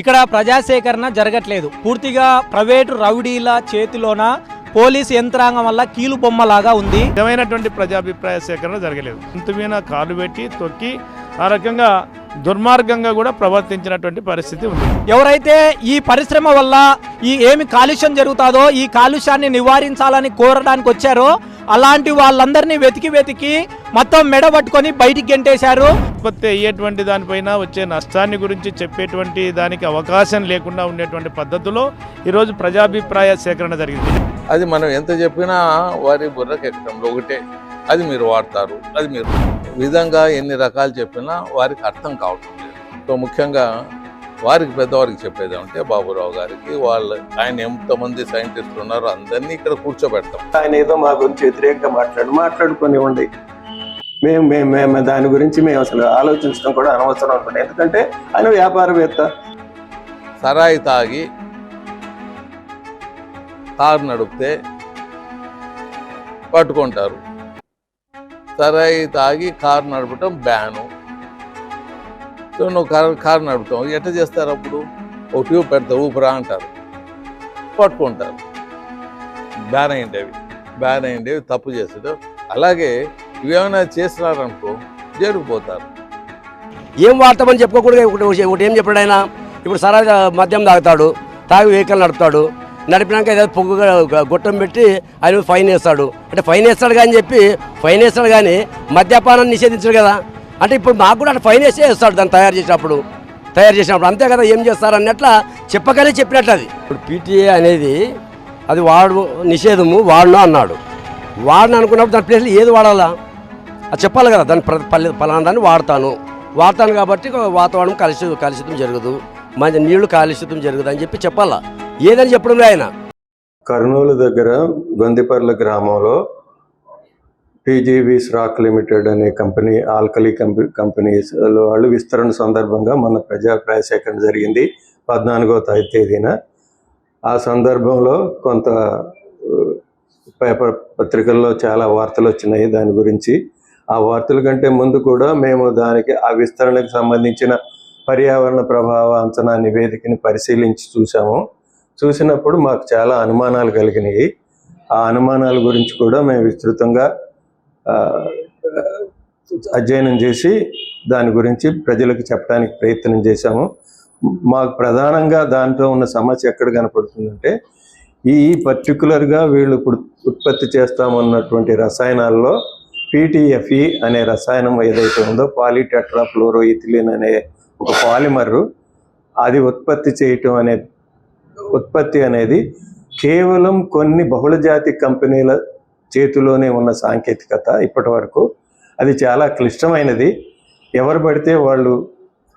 ఇక్కడ ప్రజాసేకరణ జరగట్లేదు. పూర్తిగా ప్రైవేటు రౌడీల చేతిలోన పోలీస్ యంత్రాంగం వల్ల కీలు బొమ్మలాగా ఉంది. నిజమైనటువంటి ప్రజాభిప్రాయ సేకరణ జరగలేదు. ఇంత మీద కాలు పెట్టి తొక్కి ఆ రకంగా దుర్మార్గంగా కూడా ప్రవర్తించినటువంటి పరిస్థితి ఉంది. ఎవరైతే ఈ పరిశ్రమ వల్ల ఈ ఏమి కాలుష్యం జరుగుతాదో ఈ కాలుష్యాన్ని నివారించాలని కోరడానికి వచ్చారో అలాంటి వాళ్ళందరినీ వెతికి వెతికి మొత్తం మెడ పట్టుకొని బయటికి గెంటేశారు. ఉత్పత్తి అయ్యేటువంటి దానిపైన వచ్చే నష్టాన్ని గురించి చెప్పేటువంటి దానికి అవకాశం లేకుండా ఉండేటువంటి పద్ధతిలో ఈరోజు ప్రజాభిప్రాయ సేకరణ జరిగింది. అది మనం ఎంత చెప్పినా వారి బుర్రకు ఎక్కడంలో ఒకటే. అది మీరు వాడతారు అది మీరు విధంగా ఎన్ని రకాలు చెప్పినా వారికి అర్థం కావటం లేదు. సో ముఖ్యంగా వారికి పెద్దవారికి చెప్పేది అంటే బాబురావు గారికి వాళ్ళు ఆయన ఎంతమంది సైంటిస్టులు ఉన్నారో అందరినీ ఇక్కడ కూర్చోబెడతాం. ఆయన ఏదో మా గురించి వ్యతిరేకంగా మాట్లాడు మాట్లాడుకునివ్వండి మేము మేము మేము దాని గురించి మేము అసలు ఆలోచించడం కూడా అనవసరం అనుకుంటాం ఎందుకంటే ఆయన వ్యాపారవేత్త. సరాయి తాగి కారు నడిపితే పట్టుకుంటారు. తరాయి తాగి కారు నడపటం బ్యాను. సో నువ్వు కారు కారు నడుపుతావు ఎట్లా చేస్తారు అప్పుడు? ఒక ట్యూబ్ పెడతావు ఊపిరా అంటారు. పట్టుకుంటారు. బ్యాన్ అయ్యిండేవి. బ్యాన్ అయ్యిండేవి తప్పు చేసాడు అలాగే ఇవేమైనా చేసినారనుకో జరుగుపోతారు ఏం వాడతామని చెప్పుకోకూడదు. ఒకటి ఒకటి ఏం చెప్పాడు ఆయన? ఇప్పుడు సరా మద్యం తాగుతాడు తాగి వెహికల్ నడుపుతాడు. నడిపినాక ఏదో పొగ్గు గుట్టం పెట్టి ఆయన ఫైన్ వేస్తాడు. అంటే ఫైన్ వేస్తాడు కానీ చెప్పి ఫైన్ వేస్తాడు కానీ మద్యపానాన్ని నిషేధించడు కదా. అంటే ఇప్పుడు మాకు కూడా అట్లా ఫైన్ వేసే వేస్తాడు దాన్ని తయారు చేసినప్పుడు. తయారు చేసినప్పుడు అంతే కదా ఏం చేస్తారు అన్నట్ల చెప్పగానే చెప్పినట్లు అది. ఇప్పుడు పీటీఏ అనేది అది వాడు నిషేధము వాడును అన్నాడు. వాడిని అనుకున్నప్పుడు దాని ప్లేస్లో ఏది వాడాలా? అది చెప్పాలి కదా దాని పల్లె పలానా దాన్ని వాడతాను. వాడతాను కాబట్టి వాతావరణం కలుషి కలుషితం జరగదు. మంచి నీళ్ళు కాలుష్యం జరగదు అని చెప్పి చెప్పాలా? ఏదని చెప్పడం ఆయన. కర్నూలు దగ్గర గొందిపర్ల గ్రామంలో టీజీవీ స్రాక్ లిమిటెడ్ అనే కంపెనీ ఆల్కలీ కంపె కంపెనీస్ వాళ్ళు విస్తరణ సందర్భంగా మన ప్రజాభిప్రాయ సేకరణ జరిగింది పద్నాలుగో తేదీన. ఆ సందర్భంలో కొంత పేపర్ పత్రికల్లో చాలా వార్తలు వచ్చినాయి దాని గురించి. ఆ వార్తల కంటే ముందు కూడా మేము దానికి ఆ విస్తరణకు సంబంధించిన పర్యావరణ ప్రభావ అంచనా నివేదికని పరిశీలించి చూసాము చూసినప్పుడు మాకు చాలా అనుమానాలు కలిగినాయి. ఆ అనుమానాల గురించి కూడా మేము విస్తృతంగా అధ్యయనం చేసి దాని గురించి ప్రజలకు చెప్పడానికి ప్రయత్నం చేశాము. మాకు ప్రధానంగా దాంట్లో ఉన్న సమస్య ఎక్కడ కనపడుతుందంటే ఈ పర్టికులర్గా వీళ్ళు ఇప్పుడు ఉత్పత్తి చేస్తామన్నటువంటి రసాయనాల్లో పీటీఎఫ్ఈ అనే రసాయనం ఏదైతే ఉందో పాలిటెట్రాఫ్లోరో ఇథిలిన్ అనే ఒక పాలిమర్ అది ఉత్పత్తి చేయటం అనే ఉత్పత్తి అనేది కేవలం కొన్ని బహుళజాతి కంపెనీల చేతిలోనే ఉన్న సాంకేతికత ఇప్పటి వరకు అది చాలా క్లిష్టమైనది. ఎవరు పడితే వాళ్ళు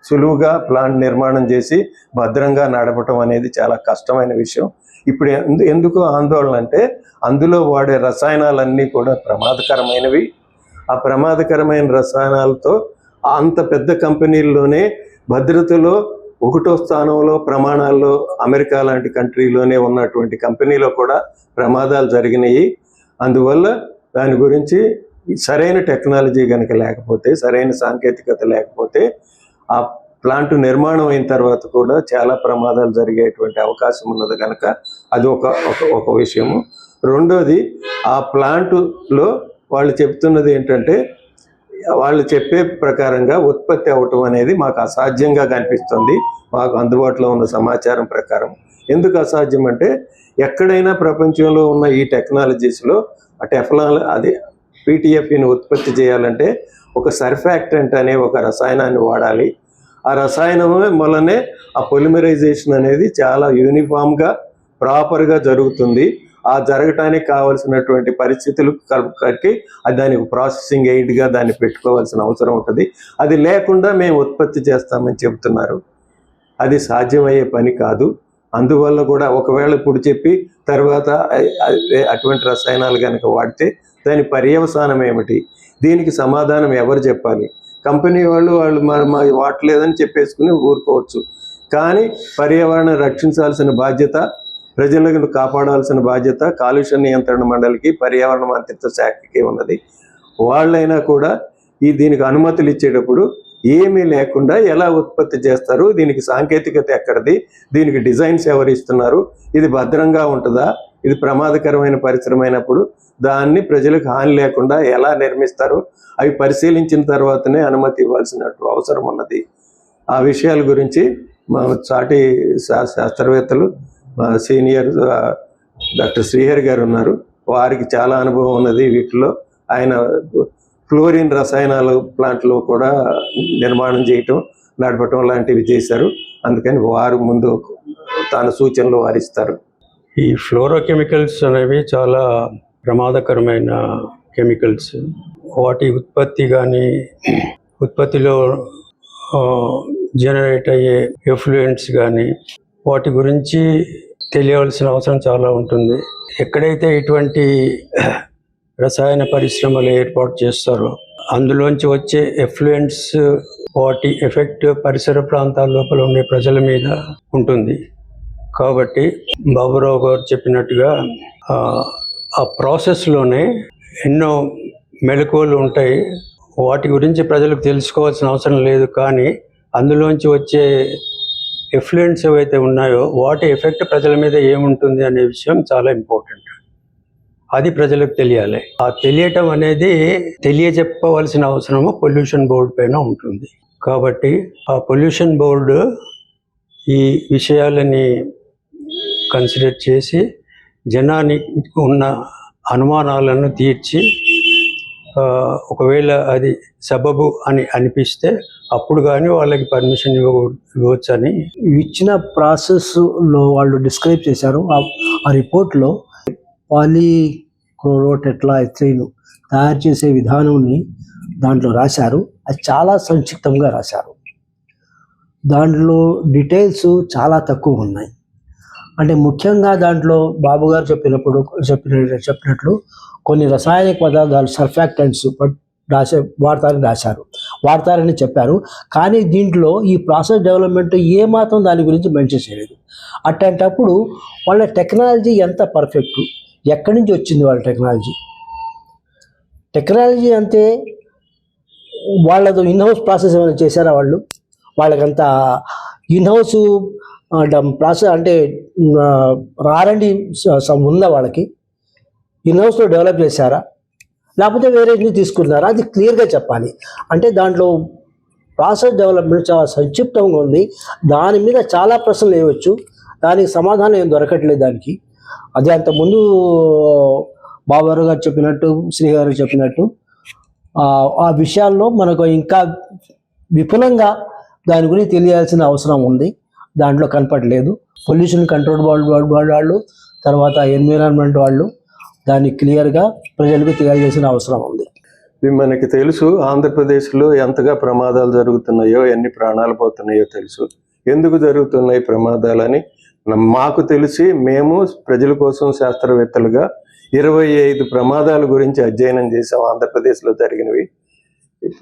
సులువుగా ప్లాంట్ నిర్మాణం చేసి భద్రంగా నడపటం అనేది చాలా కష్టమైన విషయం. ఇప్పుడు ఎందుకు ఆందోళన అంటే అందులో వాడే రసాయనాలన్నీ కూడా ప్రమాదకరమైనవి. ఆ ప్రమాదకరమైన రసాయనాలతో అంత పెద్ద కంపెనీల్లోనే భద్రతలో ఒకటో స్థానంలో ప్రమాణాల్లో అమెరికా లాంటి కంట్రీలోనే ఉన్నటువంటి కంపెనీలో కూడా ప్రమాదాలు జరిగినాయి. అందువల్ల దాని గురించి సరైన టెక్నాలజీ కనుక లేకపోతే సరైన సాంకేతికత లేకపోతే ఆ ప్లాంట్ నిర్మాణం అయిన తర్వాత కూడా చాలా ప్రమాదాలు జరిగేటువంటి అవకాశం ఉన్నది కనుక అది ఒక ఒక ఒక విషయము. రెండోది ఆ ప్లాంటులో వాళ్ళు చెప్తున్నది ఏంటంటే వాళ్ళు చెప్పే ప్రకారంగా ఉత్పత్తి అవటం అనేది మాకు అసాధ్యంగా కనిపిస్తుంది. మాకు అందుబాటులో ఉన్న సమాచారం ప్రకారం. ఎందుకు అసాధ్యం అంటే ఎక్కడైనా ప్రపంచంలో ఉన్న ఈ టెక్నాలజీస్లో ఆ అది పీటీఎఫ్ని ఉత్పత్తి చేయాలంటే ఒక సర్ఫాక్టెంట్ అనే ఒక రసాయనాన్ని వాడాలి. ఆ రసాయనం వలనే ఆ పొలిమరైజేషన్ అనేది చాలా యూనిఫామ్గా ప్రాపర్గా జరుగుతుంది. ఆ జరగటానికి కావలసినటువంటి పరిస్థితులు కలిగి దానికి ప్రాసెసింగ్ ఎయిడ్గా దాన్ని పెట్టుకోవాల్సిన అవసరం ఉంటుంది. అది లేకుండా మేము ఉత్పత్తి చేస్తామని చెబుతున్నారు. అది సాధ్యమయ్యే పని కాదు. అందువల్ల కూడా ఒకవేళ ఇప్పుడు చెప్పి తర్వాత అటువంటి రసాయనాలు కనుక వాడితే దాని పర్యవసానం ఏమిటి? దీనికి సమాధానం ఎవరు చెప్పాలి? కంపెనీ వాళ్ళు వాళ్ళు మా మా వాడలేదని చెప్పేసుకుని ఊరుకోవచ్చు. కానీ పర్యావరణం రక్షించాల్సిన బాధ్యత ప్రజలను కాపాడాల్సిన బాధ్యత కాలుష్య నియంత్రణ మండలికి పర్యావరణ మంత్రిత్వ శాఖకి ఉన్నది. వాళ్ళైనా కూడా ఈ దీనికి అనుమతులు ఇచ్చేటప్పుడు ఏమీ లేకుండా ఎలా ఉత్పత్తి చేస్తారు దీనికి సాంకేతికత ఎక్కడిది దీనికి డిజైన్స్ ఎవరు ఇస్తున్నారు ఇది భద్రంగా ఉంటుందా ఇది ప్రమాదకరమైన పరిశ్రమ అయినప్పుడు దాన్ని ప్రజలకు హాని లేకుండా ఎలా నిర్మిస్తారు అవి పరిశీలించిన తర్వాతనే అనుమతి ఇవ్వాల్సిన అవసరం ఉన్నది. ఆ విషయాల గురించి మా సాటి శా- శాస్త్రవేత్తలు సీనియర్ డాక్టర్ శ్రీహరి గారు ఉన్నారు. వారికి చాలా అనుభవం ఉన్నది వీటిలో. ఆయన ఫ్లోరిన్ రసాయనాలు ప్లాంట్లు కూడా నిర్మాణం చేయటం నడపటం లాంటివి చేశారు. అందుకని వారు ముందు తన సూచనలు వారిస్తారు. ఈ ఫ్లోరోకెమికల్స్ అనేవి చాలా ప్రమాదకరమైన కెమికల్స్. వాటి ఉత్పత్తి కానీ ఉత్పత్తిలో జనరేట్ అయ్యే ఎఫ్లూయెంట్స్ కానీ వాటి గురించి తెలియవలసిన అవసరం చాలా ఉంటుంది. ఎక్కడైతే ఇటువంటి రసాయన పరిశ్రమలు ఏర్పాటు చేస్తారో అందులోంచి వచ్చే ఎఫ్లుయెంట్స్ వాటి ఎఫెక్ట్ పరిసర ప్రాంతాల లోపల ఉండే ప్రజల మీద ఉంటుంది. కాబట్టి బాబురావు గారు చెప్పినట్టుగా ఆ ప్రాసెస్లోనే ఎన్నో మెలకువలు ఉంటాయి. వాటి గురించి ప్రజలకు తెలుసుకోవాల్సిన అవసరం లేదు. కానీ అందులోంచి వచ్చే ఎఫ్లుయెంట్స్ ఏవైతే ఉన్నాయో వాటి ఎఫెక్ట్ ప్రజల మీద ఏముంటుంది అనే విషయం చాలా ఇంపార్టెంట్ అది ప్రజలకు తెలియాలి. ఆ తెలియటం అనేది తెలియజెప్పవలసిన అవసరము పొల్యూషన్ బోర్డు పైన ఉంటుంది. కాబట్టి ఆ పొల్యూషన్ బోర్డు ఈ విషయాలని కన్సిడర్ చేసి జనానికి ఉన్న అనుమానాలను తీర్చి ఒకవేళ అది సబబు అని అనిపిస్తే అప్పుడు కానీ వాళ్ళకి పర్మిషన్ ఇవ్వ అని ఇచ్చిన ప్రాసెస్లో వాళ్ళు డిస్క్రైబ్ చేశారు. ఆ- రిపోర్ట్లో పాలీ క్లోరోటెట్లా ఎథ్రైన్ తయారు చేసే విధానాన్ని దాంట్లో రాశారు. అది చాలా సంక్షిప్తంగా రాశారు. దాంట్లో డీటెయిల్స్ చాలా తక్కువ ఉన్నాయి. అంటే ముఖ్యంగా దాంట్లో బాబు గారు చెప్పినప్పుడు చెప్పిన చెప్పినట్లు కొన్ని రసాయనిక పదార్థాలు సర్ఫాక్టెంట్స్ రాసే వాడతారని రాశారు. వాడతారని చెప్పారు. కానీ దీంట్లో ఈ ప్రాసెస్ డెవలప్మెంట్ ఏ మాత్రం దాని గురించి మెన్షన్ చేయలేదు. అట్లాంటప్పుడు వాళ్ళ టెక్నాలజీ ఎంత పర్ఫెక్ట్? ఎక్కడి నుంచి వచ్చింది వాళ్ళ టెక్నాలజీ? టెక్నాలజీ అంటే వాళ్ళతో ఇన్హౌస్ ప్రాసెస్ ఏమైనా చేశారా వాళ్ళు? వాళ్ళకంత ఇన్హౌస్ ప్రాసెస్ అంటే రారండి ఉందా వాళ్ళకి? ఇన్హౌస్లో డెవలప్ చేశారా? లేకపోతే వేరే నుంచి తీసుకున్నారా అది క్లియర్గా చెప్పాలి. అంటే దాంట్లో ప్రాసెస్ డెవలప్మెంట్ చాలా సంక్షిప్తంగా ఉంది. దాని మీద చాలా ప్రశ్నలు వేయవచ్చు. దానికి సమాధానం ఏం దొరకట్లేదు దానికి. అదే అంతకుముందు బాబారు గారు చెప్పినట్టు శ్రీ గారు చెప్పినట్టు ఆ విషయాల్లో మనకు ఇంకా విపులంగా దాని గురించి తెలియాల్సిన అవసరం ఉంది. దాంట్లో కనపడలేదు. పొల్యూషన్ కంట్రోల్ బోర్డు వాళ్ళు తర్వాత ఎన్విరాన్మెంట్ వాళ్ళు దాన్ని క్లియర్గా ప్రజలకు తెలియజేసిన అవసరం ఉంది. మనకి తెలుసు ఆంధ్రప్రదేశ్లో ఎంతగా ప్రమాదాలు జరుగుతున్నాయో ఎన్ని ప్రాణాలు పోతున్నాయో తెలుసు. ఎందుకు జరుగుతున్నాయి ప్రమాదాలని మాకు తెలిసి మేము ప్రజల కోసం శాస్త్రవేత్తలుగా ఇరవై ఐదు ప్రమాదాల గురించి అధ్యయనం చేసాం ఆంధ్రప్రదేశ్లో జరిగినవి.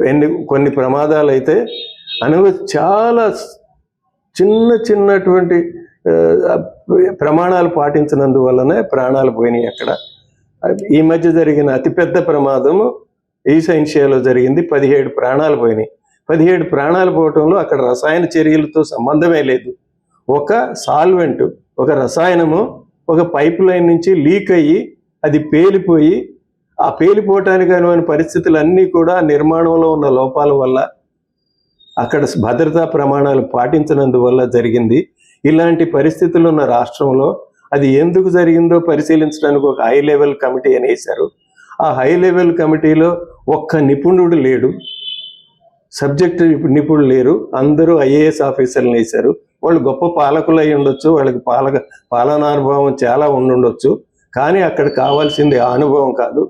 ఎన్ని కొన్ని ప్రమాదాలు అయితే అనువు చాలా చిన్న చిన్నటువంటి ప్రమాణాలు పాటించినందువల్లనే ప్రాణాలు పోయినాయి అక్కడ. ఈ మధ్య జరిగిన అతిపెద్ద ప్రమాదము ఈసైన్షియాలో జరిగింది. పదిహేడు ప్రాణాలు పోయినాయి. పదిహేడు ప్రాణాలు పోవటంలో అక్కడ రసాయన చర్యలతో సంబంధమే లేదు. ఒక సాల్వెంట్ ఒక రసాయనము ఒక పైప్ లైన్ నుంచి లీక్ అయ్యి అది పేలిపోయి ఆ పేలిపోవటానికి అనువైన పరిస్థితులు అన్నీ కూడా నిర్మాణంలో ఉన్న లోపాల వల్ల అక్కడ భద్రతా ప్రమాణాలు పాటించినందువల్ల జరిగింది. ఇలాంటి పరిస్థితులు ఉన్న రాష్ట్రంలో అది ఎందుకు జరిగిందో పరిశీలించడానికి ఒక హై లెవెల్ కమిటీ అని వేశారు. ఆ హై లెవెల్ కమిటీలో ఒక్క నిపుణుడు లేడు. సబ్జెక్ట్ నిపుణులు లేరు. అందరూ ఐఏఎస్ ఆఫీసర్లు వేశారు. వాళ్ళు గొప్ప పాలకులు అయి ఉండొచ్చు. వాళ్ళకి పాలక పాలనానుభవం చాలా ఉండుండొచ్చు కానీ అక్కడ కావాల్సింది ఆ అనుభవం కాదు.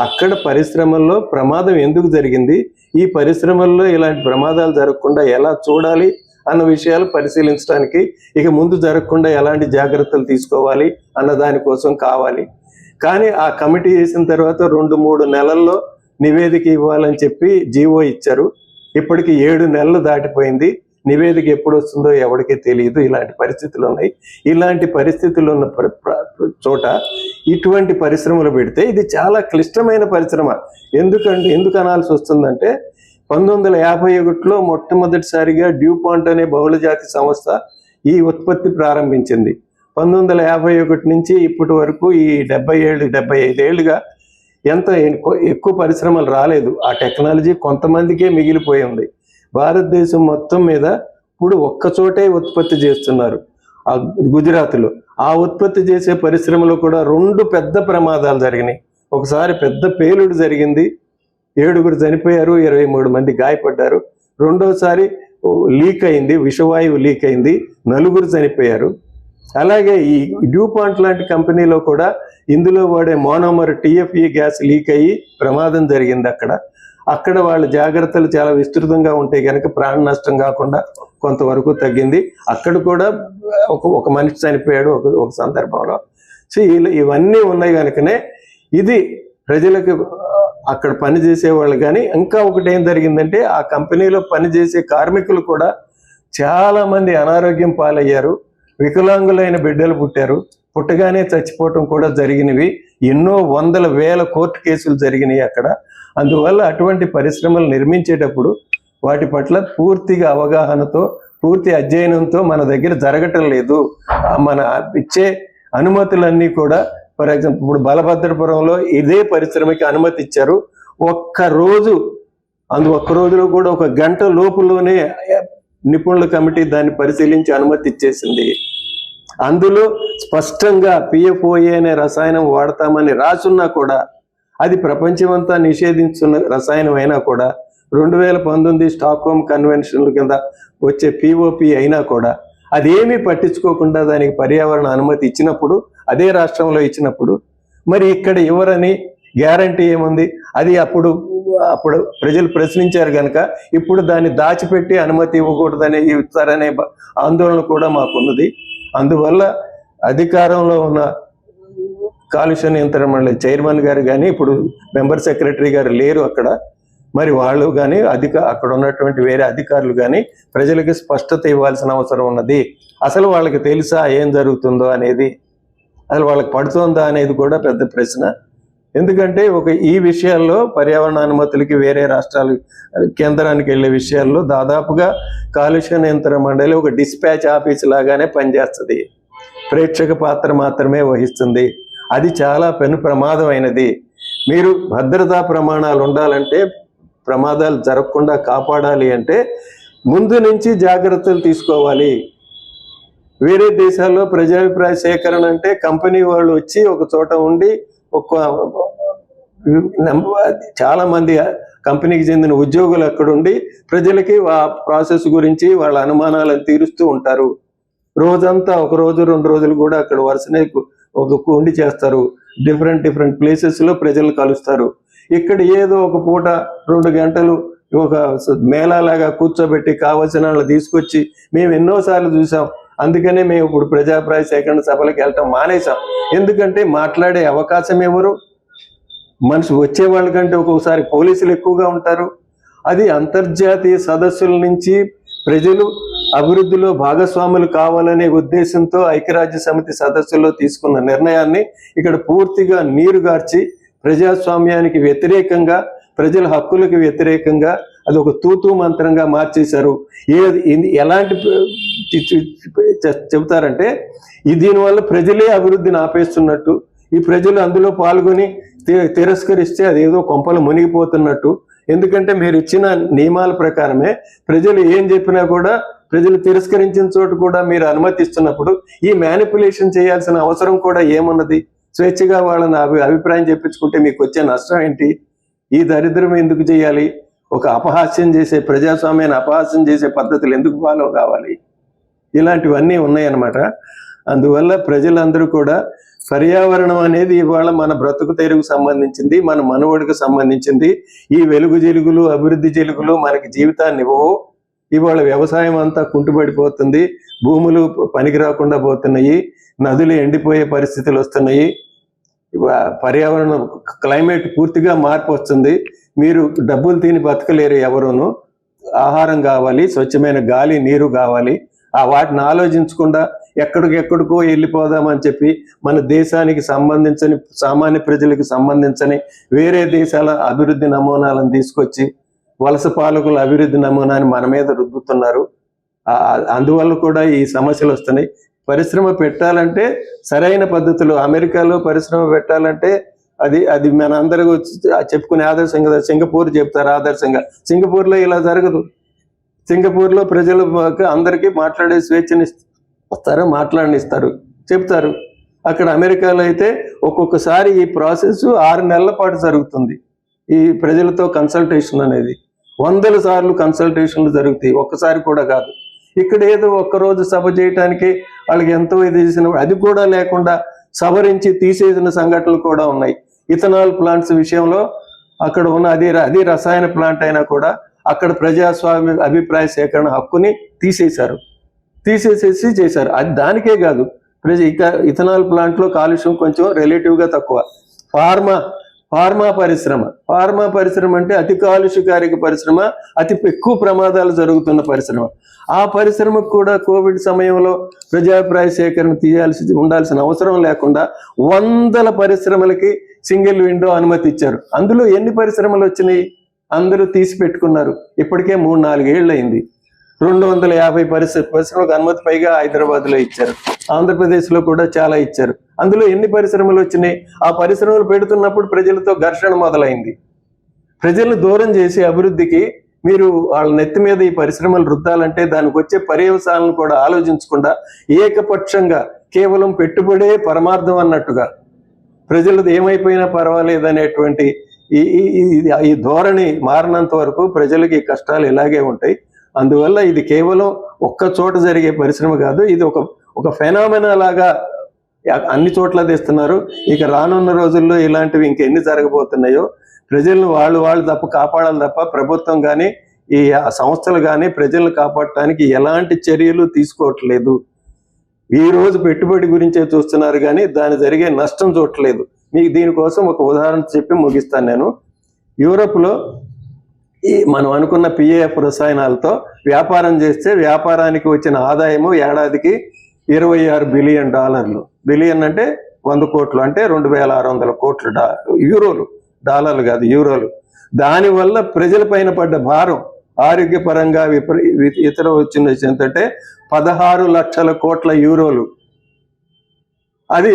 అక్కడ పరిశ్రమల్లో ప్రమాదం ఎందుకు జరిగింది? ఈ పరిశ్రమల్లో ఇలాంటి ప్రమాదాలు జరగకుండా ఎలా చూడాలి అన్న విషయాలు పరిశీలించడానికి ఇక ముందు జరగకుండా ఎలాంటి జాగ్రత్తలు తీసుకోవాలి అన్న దానికోసం కావాలి. కానీ ఆ కమిటీ వేసిన తర్వాత రెండు మూడు నెలల్లో నివేదిక ఇవ్వాలని చెప్పి జీవో ఇచ్చారు. ఇప్పటికి ఏడు నెలలు దాటిపోయింది. నివేదిక ఎప్పుడు వస్తుందో ఎవరికీ తెలియదు. ఇలాంటి పరిస్థితులు ఉన్నాయి. ఇలాంటి పరిస్థితులు ఉన్న ప్ర- చోట ఇటువంటి పరిశ్రమలు పెడితే ఇది చాలా క్లిష్టమైన పరిశ్రమ. ఎందుకంటే ఎందుకు అనాల్సి వస్తుందంటే పంతొమ్మిది వందల యాభై ఒకటిలో మొట్టమొదటిసారిగా డ్యూపాంట్ అనే బహుళజాతి సంస్థ ఈ ఉత్పత్తి ప్రారంభించింది. పంతొమ్మిది వందల యాభై ఒకటి నుంచి ఇప్పటి వరకు ఈ డెబ్బై ఏళ్ళు డెబ్బై ఐదేళ్ళుగా ఎంత ఎక్కువ పరిశ్రమలు రాలేదు. ఆ టెక్నాలజీ కొంతమందికే మిగిలిపోయి ఉంది. భారతదేశం మొత్తం మీద ఇప్పుడు ఒక్క చోటే ఉత్పత్తి చేస్తున్నారు. ఆ గుజరాత్లో. ఆ ఉత్పత్తి చేసే పరిశ్రమలో కూడా రెండు పెద్ద ప్రమాదాలు జరిగినాయి. ఒకసారి పెద్ద పేలుడు జరిగింది. ఏడుగురు చనిపోయారు ఇరవై మూడు మంది గాయపడ్డారు. రెండోసారి లీక్ అయింది విషవాయువు లీక్ అయింది నలుగురు చనిపోయారు. అలాగే ఈ డ్యూపాంట్ లాంటి కంపెనీలో కూడా ఇందులో వాడే మోనోమర్ టిఎఫ్ఈ గ్యాస్ లీక్ అయ్యి ప్రమాదం జరిగింది అక్కడ. అక్కడ వాళ్ళ జాగ్రత్తలు చాలా విస్తృతంగా ఉంటాయి. కనుక ప్రాణ నష్టం కాకుండా కొంతవరకు తగ్గింది. అక్కడ కూడా ఒక ఒక మనిషి చనిపోయాడు ఒక ఒక సందర్భంలో. సో ఇవన్నీ ఉన్నాయి కనుకనే ఇది ప్రజలకు అక్కడ పని చేసే వాళ్ళు కానీ ఇంకా ఒకటి ఏం జరిగిందంటే ఆ కంపెనీలో పనిచేసే కార్మికులు కూడా చాలా మంది అనారోగ్యం పాలయ్యారు. వికలాంగులైన బిడ్డలు పుట్టారు. పుట్టగానే చచ్చిపోవటం కూడా జరిగినవి. ఎన్నో వందల వేల కోర్టు కేసులు జరిగినాయి అక్కడ. అందువల్ల అటువంటి పరిశ్రమలు నిర్మించేటప్పుడు వాటి పట్ల పూర్తిగా అవగాహనతో పూర్తి అధ్యయనంతో మన దగ్గర జరగటం లేదు. మన ఇచ్చే అనుమతులన్నీ కూడా ఫర్ ఎగ్జాంపుల్ ఇప్పుడు బలభద్రపురంలో ఇదే పరిశ్రమకి అనుమతి ఇచ్చారు. ఒక్క రోజు అందు ఒక్క రోజులో కూడా ఒక గంట లోపులోనే నిపుణుల కమిటీ దాన్ని పరిశీలించి అనుమతి ఇచ్చేసింది. అందులో స్పష్టంగా పిఎఫ్ఓఏ అనే రసాయనం వాడతామని రాసున్నా కూడా అది ప్రపంచమంతా నిషేధించున్న రసాయనం అయినా కూడా రెండు వేల పంతొమ్మిది స్టాక్హోమ్ కన్వెన్షన్ల కింద వచ్చే పిఓపి అయినా కూడా అదేమీ పట్టించుకోకుండా దానికి పర్యావరణ అనుమతి ఇచ్చినప్పుడు అదే రాష్ట్రంలో ఇచ్చినప్పుడు మరి ఇక్కడ ఇవ్వరని గ్యారంటీ ఏముంది? అది అప్పుడు అప్పుడు ప్రజలు ప్రశ్నించారు కనుక ఇప్పుడు దాన్ని దాచిపెట్టి అనుమతి ఇవ్వకూడదని ఇస్తారనే ఆందోళన కూడా మాకున్నది. అందువల్ల అధికారంలో ఉన్న కాలుష్య నియంత్రణ మండలి చైర్మన్ గారు కానీ ఇప్పుడు మెంబర్ సెక్రటరీ గారు లేరు అక్కడ. మరి వాళ్ళు కానీ అధిక అక్కడ ఉన్నటువంటి వేరే అధికారులు కానీ ప్రజలకి స్పష్టత ఇవ్వాల్సిన అవసరం ఉన్నది. అసలు వాళ్ళకి తెలుసా ఏం జరుగుతుందో అనేది? అసలు వాళ్ళకి పడుతుందా అనేది కూడా పెద్ద ప్రశ్న. ఎందుకంటే ఒక ఈ విషయాల్లో పర్యావరణ అనుమతులకి వేరే రాష్ట్రాలు కేంద్రానికి వెళ్ళే విషయాల్లో దాదాపుగా కాలుష్య నియంత్రణ మండలి ఒక డిస్పాచ్ ఆఫీస్ లాగానే పనిచేస్తుంది. ప్రేక్షక పాత్ర మాత్రమే వహిస్తుంది. అది చాలా పెను ప్రమాదమైనది. మీరు భద్రతా ప్రమాణాలు ఉండాలంటే ప్రమాదాలు జరగకుండా కాపాడాలి అంటే ముందు నుంచి జాగ్రత్తలు తీసుకోవాలి. వేరే దేశాల్లో ప్రజాభిప్రాయ సేకరణ అంటే కంపెనీ వాళ్ళు వచ్చి ఒక చోట ఉండి ఒక నం- చాలా మంది కంపెనీకి చెందిన ఉద్యోగులు అక్కడ ఉండి ప్రజలకి ఆ ప్రాసెస్ గురించి వాళ్ళ అనుమానాలను తీరుస్తూ ఉంటారు. రోజంతా ఒక రోజు రెండు రోజులు కూడా అక్కడ వరుసనే ఒక కుండి చేస్తారు. డిఫరెంట్ డిఫరెంట్ ప్లేసెస్లో ప్రజలు కలుస్తారు. ఇక్కడ ఏదో ఒక పూట రెండు గంటలు ఒక మేళాలాగా కూర్చోబెట్టి కావలసిన వాళ్ళు తీసుకొచ్చి మేము ఎన్నోసార్లు చూసాం అందుకనే మేము ఇప్పుడు ప్రజాభిప్రాయ సేకరణ సభలకు వెళ్ళటం మానేసాం ఎందుకంటే మాట్లాడే అవకాశం ఎవరు? మనిషి వచ్చే వాళ్ళకంటే ఒక్కొక్కసారి పోలీసులు ఎక్కువగా ఉంటారు. అది అంతర్జాతీయ సదస్సుల నుంచి ప్రజలు అభివృద్ధిలో భాగస్వాములు కావాలనే ఉద్దేశంతో ఐక్యరాజ్య సమితి సదస్సులో తీసుకున్న నిర్ణయాన్ని ఇక్కడ పూర్తిగా నీరుగార్చి ప్రజాస్వామ్యానికి వ్యతిరేకంగా ప్రజల హక్కులకు వ్యతిరేకంగా అది ఒక తూతూ మంత్రంగా మార్చేశారు. ఏ ఎలాంటి చెబుతారంటే దీనివల్ల ప్రజలే అభివృద్ధిని ఆపేస్తున్నట్టు ఈ ప్రజలు అందులో పాల్గొని తి- తిరస్కరిస్తే అదేదో కొంపలు మునిగిపోతున్నట్టు. ఎందుకంటే మీరు ఇచ్చిన నియమాల ప్రకారమే ప్రజలు ఏం చెప్పినా కూడా ప్రజలు తిరస్కరించిన చోటు కూడా మీరు అనుమతిస్తున్నప్పుడు ఈ మ్యానిపులేషన్ చేయాల్సిన అవసరం కూడా ఏమున్నది? స్వేచ్ఛగా వాళ్ళని అభి అభిప్రాయం చెప్పించుకుంటే మీకు వచ్చే నష్టం ఏంటి? ఈ దరిద్రం ఎందుకు చేయాలి? ఒక అపహాస్యం చేసే ప్రజాస్వామ్యాన్ని అపహాస్యం చేసే పద్ధతులు ఎందుకు ఫాలో కావాలి? ఇలాంటివన్నీ ఉన్నాయన్నమాట. అందువల్ల ప్రజలందరూ కూడా పర్యావరణం అనేది ఇవాళ మన బ్రతుకు తెరుగు సంబంధించింది మన మనుగడకు సంబంధించింది. ఈ వెలుగు జిలుగులు అభివృద్ధి జిలుగులు మనకి జీవితాన్ని ఇవ్వవు. ఇవాళ వ్యవసాయం అంతా కుంటుపడిపోతుంది భూములు పనికి రాకుండా పోతున్నాయి. నదులు ఎండిపోయే పరిస్థితులు వస్తున్నాయి. పర్యావరణం క్లైమేట్ పూర్తిగా మార్పు వస్తుంది. మీరు డబ్బులు తిని బతకలేరు ఎవరును. ఆహారం కావాలి స్వచ్ఛమైన గాలి నీరు కావాలి. ఆ వాటిని ఆలోచించకుండా ఎక్కడికెక్కడికో వెళ్ళిపోదామని చెప్పి మన దేశానికి సంబంధించని సామాన్య ప్రజలకు సంబంధించని వేరే దేశాల అభివృద్ధి నమూనాలను తీసుకొచ్చి వలస పాలకుల అభివృద్ధి నమూనాని మన మీద రుద్దుతున్నారు. అందువల్ల కూడా ఈ సమస్యలు వస్తున్నాయి. పరిశ్రమ పెట్టాలంటే సరైన పద్ధతులు అమెరికాలో పరిశ్రమ పెట్టాలంటే అది అది మన అందరూ చెప్పుకునే ఆదర్శంగా సింగపూర్ చెప్తారు ఆదర్శంగా. సింగపూర్లో ఇలా జరగదు. సింగపూర్లో ప్రజలు అందరికీ మాట్లాడే స్వేచ్ఛని వస్తారు? మాట్లాడనిస్తారు. చెప్తారు. అక్కడ అమెరికాలో అయితే ఒక్కొక్కసారి ఈ ప్రాసెస్ ఆరు నెలల పాటు జరుగుతుంది. ఈ ప్రజలతో కన్సల్టేషన్ అనేది. వందల సార్లు కన్సల్టేషన్లు జరుగుతాయి. ఒక్కసారి కూడా కాదు. ఇక్కడ ఏదో ఒక్కరోజు సభ చేయటానికి వాళ్ళకి ఎంతో ఇది చేసిన అది కూడా లేకుండా సవరించి తీసేసిన సంఘటనలు కూడా ఉన్నాయి. ఇథనాల్ ప్లాంట్స్ విషయంలో అక్కడ ఉన్న అది అది రసాయన ప్లాంట్ అయినా కూడా అక్కడ ప్రజాస్వామ్య అభిప్రాయ సేకరణ హక్కుని తీసేశారు. తీసేసేసి చేశారు. అది దానికే కాదు. ప్రజ ఇక ఇథనాల్ ప్లాంట్లో కాలుష్యం కొంచెం రిలేటివ్గా తక్కువ. ఫార్మా ఫార్మా పరిశ్రమ. ఫార్మా పరిశ్రమ అంటే అతి కాలుష్యకారిక పరిశ్రమ అతి ఎక్కువ ప్రమాదాలు జరుగుతున్న పరిశ్రమ. ఆ పరిశ్రమకు కూడా కోవిడ్ సమయంలో ప్రజాభిప్రాయ సేకరణ తీయాల్సి ఉండాల్సిన అవసరం లేకుండా వందల పరిశ్రమలకి సింగిల్ విండో అనుమతి ఇచ్చారు. అందులో ఎన్ని పరిశ్రమలు వచ్చినాయి? అందరూ తీసి పెట్టుకున్నారు ఇప్పటికే మూడు నాలుగేళ్ళు అయింది రెండు వందల యాభై పరిశ్ర పరిశ్రమలకు అనుమతి పైగా హైదరాబాద్లో ఇచ్చారు. ఆంధ్రప్రదేశ్లో కూడా చాలా ఇచ్చారు. అందులో ఎన్ని పరిశ్రమలు వచ్చినాయి? ఆ పరిశ్రమలు పెడుతున్నప్పుడు ప్రజలతో ఘర్షణ మొదలైంది. ప్రజలను దూరం చేసి అభివృద్ధికి మీరు వాళ్ళ నెత్తి మీద ఈ పరిశ్రమలు రుద్దాలంటే దానికి వచ్చే పర్యవసాలను కూడా ఆలోచించకుండా ఏకపక్షంగా కేవలం పెట్టుబడే పరమార్థం అన్నట్టుగా ప్రజలది ఏమైపోయినా పర్వాలేదు అనేటువంటి ఈ ఈ- ధోరణి మారినంత వరకు ప్రజలకి కష్టాలు ఇలాగే ఉంటాయి. అందువల్ల ఇది కేవలం ఒక్క చోట జరిగే పరిశ్రమ కాదు ఇది ఒక ఒక ఫెనామెనా లాగా అన్ని చోట్ల తీస్తున్నారు. ఇక రానున్న రోజుల్లో ఇలాంటివి ఇంకెన్ని జరగబోతున్నాయో ప్రజలను వాళ్ళు వాళ్ళు తప్ప కాపాడాలి తప్ప ప్రభుత్వం కానీ ఈ సంస్థలు కానీ ప్రజలను కాపాడటానికి ఎలాంటి చర్యలు తీసుకోవట్లేదు. ఈ రోజు పెట్టుబడి గురించే చూస్తున్నారు కానీ దాని జరిగే నష్టం చూడట్లేదు. మీకు దీనికోసం ఒక ఉదాహరణ చెప్పి ముగిస్తాను నేను. యూరోప్లో ఈ మనం అనుకున్న పిఏఎఫ్ రసాయనాలతో వ్యాపారం చేస్తే వ్యాపారానికి వచ్చిన ఆదాయము ఏడాదికి ఇరవై ఆరు బిలియన్ డాలర్లు. బిలియన్ అంటే వంద కోట్లు అంటే రెండు వేల ఆరు వందల కోట్లు డా యూరోలు. డాలర్లు కాదు యూరోలు. దానివల్ల ప్రజలపైన పడ్డ భారం ఆరోగ్యపరంగా విపరీ ఇతర వచ్చిన ఏంటంటే పదహారు లక్షల కోట్ల యూరోలు. అది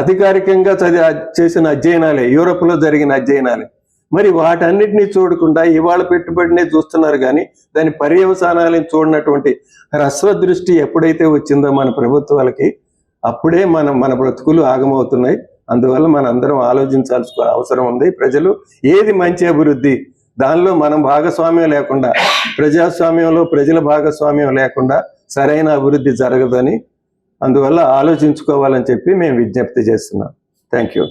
అధికారికంగా చదివి చేసిన అధ్యయనాలే యూరోప్లో జరిగిన అధ్యయనాలే. మరి వాటన్నిటినీ చూడకుండా ఇవాళ పెట్టుబడినే చూస్తున్నారు కానీ దాని పర్యవసానాలను చూడనటువంటి హ్రస్వ దృష్టి ఎప్పుడైతే వచ్చిందో మన ప్రభుత్వాలకి అప్పుడే మన మన బ్రతుకులు ఆగమవుతున్నాయి. అందువల్ల మన అందరం ఆలోచించాల్సిన అవసరం ఉంది. ప్రజలు ఏది మంచి అభివృద్ధి దానిలో మనం భాగస్వామ్యం లేకుండా ప్రజాస్వామ్యంలో ప్రజల భాగస్వామ్యం లేకుండా సరైన అభివృద్ధి జరగదని అందువల్ల ఆలోచించుకోవాలని చెప్పి మేము విజ్ఞప్తి చేస్తున్నాం. Thank you.